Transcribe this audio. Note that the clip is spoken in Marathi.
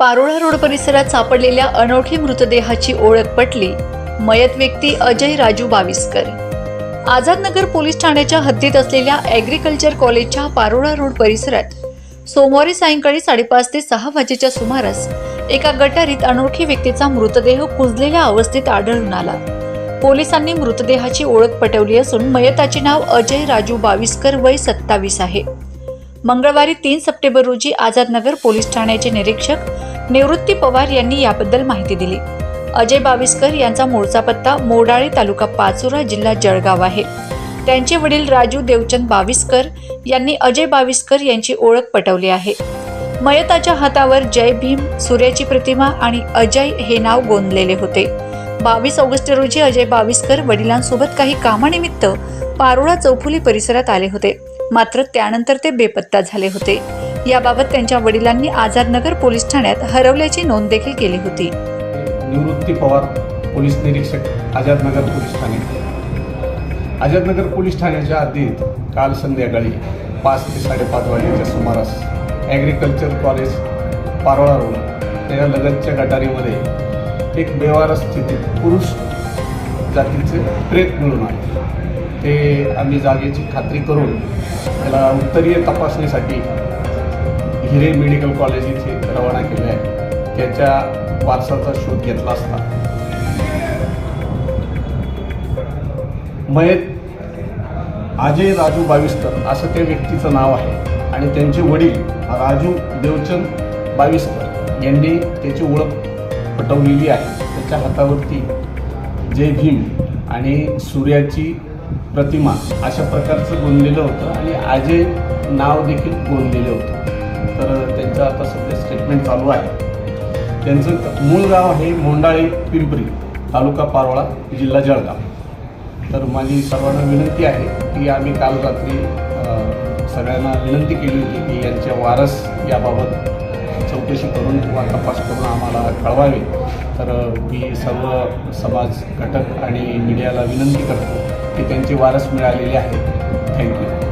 पारोळा रोड परिसरात सापडलेल्या अनोळखी मृतदेहाची ओळख पटली. मयत व्यक्ती अजय राजू बाविस्कर. आझादनगर पोलीस ठाण्याच्या हद्दीत असलेल्या ॲग्रिकल्चर कॉलेजच्या पारोळा रोड परिसरात सोमवारी सायंकाळी साडेपाच ते सहा वाजेच्या सुमारास एका गटारीत अनोळखी व्यक्तीचा मृतदेह कुजलेल्या अवस्थेत आढळून आला. पोलिसांनी मृतदेहाची ओळख पटवली असून मयताचे नाव अजय राजू बाविस्कर वय सत्तावीस आहे. मंगळवारी तीन सप्टेंबर रोजी आझादनगर पोलीस ठाण्याचे निरीक्षक निवृत्ती पवार यांनी याबद्दल माहिती दिली. अजय बाविस्कर यांचा मूळचा पत्ता मोडाळे तालुका पाचोरा जिल्हा जळगाव आहे. त्यांचे वडील राजू देवचंद बाविस्कर यांनी अजय बाविस्कर यांची ओळख पटवली आहे. मयताच्या हातावर जय भीम सूर्याची प्रतिमा आणि अजय हे नाव गोंदलेले होते. बावीस ऑगस्ट रोजी अजय बाविस्कर वडिलांसोबत काही कामानिमित्त पारोळा चौफुली परिसरात आले होते. मात्र त्यानंतर ते बेपत्ता झाले होते. याबाबत त्यांच्या वडिलांनी आझादनगर पोलीस ठाण्यात हरवल्याची नोंद देखील केली होती. निवृत्ती पवार पोलीस निरीक्षक आझादनगर पोलीस ठाणे. आझादनगर पोलीस ठाण्याच्या हद्दीत काल संध्याकाळी पाच ते साडेपाच वाजेच्या सुमारास ॲग्रिकल्चर कॉलेज पारोळा रोड त्याच्या लगतच्या गटारीमध्ये एक बेवारस स्थितीत पुरुष जातीचे प्रेत मिळून आले. ते आम्ही जागेची खात्री करून त्याला उत्तरीय तपासणीसाठी हिरे मेडिकल कॉलेज इथे रवाना केले आहे. त्याच्या वारसाचा शोध घेतला असता. मयत अजय राजू बाविस्कर असं त्या व्यक्तीचं नाव आहे. आणि त्यांचे वडील राजू देवचंद बाविस्कर यांनी त्याची ओळख पटवलेली आहे. त्याच्या हातावरती जय भीम आणि सूर्याची प्रतिमा अशा प्रकारचं गोंदलेलं होतं आणि आजे नाव देखील गोंदलेलं होतं. तर त्यांचं आता सध्या स्टेटमेंट चालू आहे. त्यांचं मूळ गाव आहे मोंडाळे पिंपरी तालुका पारोळा जिल्हा जळगाव. तर माझी सर्वांना विनंती आहे की आम्ही काल रात्री सगळ्यांना विनंती केली होती की यांच्या वारस याबाबत चौकशी करून किंवा तपास करून आम्हाला कळवावे. तर मी सर्व समाज घटक आणि मीडियाला विनंती करतो की त्यांचे वारस मिळालेले आहेत थँक्यू